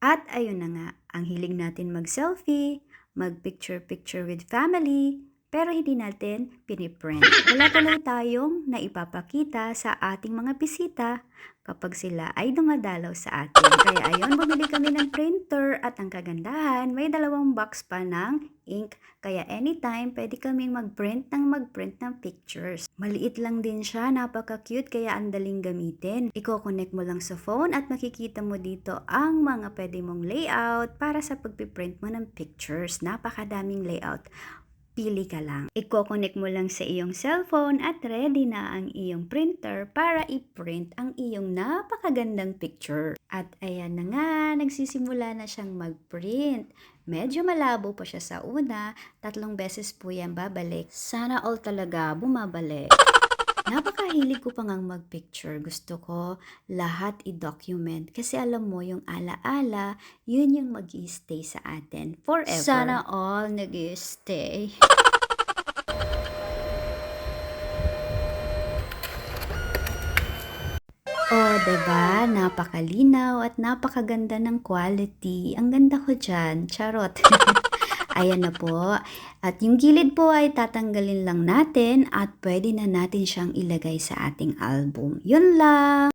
At ayun na nga, ang hilig natin mag-selfie, mag-picture-picture with family, pero hindi natin piniprint. Wala tuloy tayong naipapakita sa ating mga bisita kapag sila ay dumadalaw sa atin. Kaya ayun, bumili kami ng printer at ang kagandahan, may dalawang box pa ng ink. Kaya anytime, pwede kaming mag-print ng mag-print ng pictures. Maliit lang din siya, napaka-cute, kaya ang daling gamitin. Iko-connect mo lang sa phone at makikita mo dito ang mga pwede mong layout para sa pagpiprint mo ng pictures. Napakadaming layout pili ka lang. Iko-connect mo lang sa iyong cellphone at ready na ang iyong printer para i-print ang iyong napakagandang picture. At ayan na nga, nagsisimula na siyang mag-print. Medyo malabo pa siya sa una, tatlong beses po yan babalik. Sana all talaga bumabalik. Napakahilig ko pa ngang mag-picture. Gusto ko lahat i-document. Kasi alam mo, yung ala-ala, yun yung mag stay sa atin forever. Sana all nag stay Oh, 'di ba? Napakalinaw at napakaganda ng quality. Ang ganda ko diyan. Charot. Ayan na po. At yung gilid po ay tatanggalin lang natin at pwede na natin siyang ilagay sa ating album. Yun lang.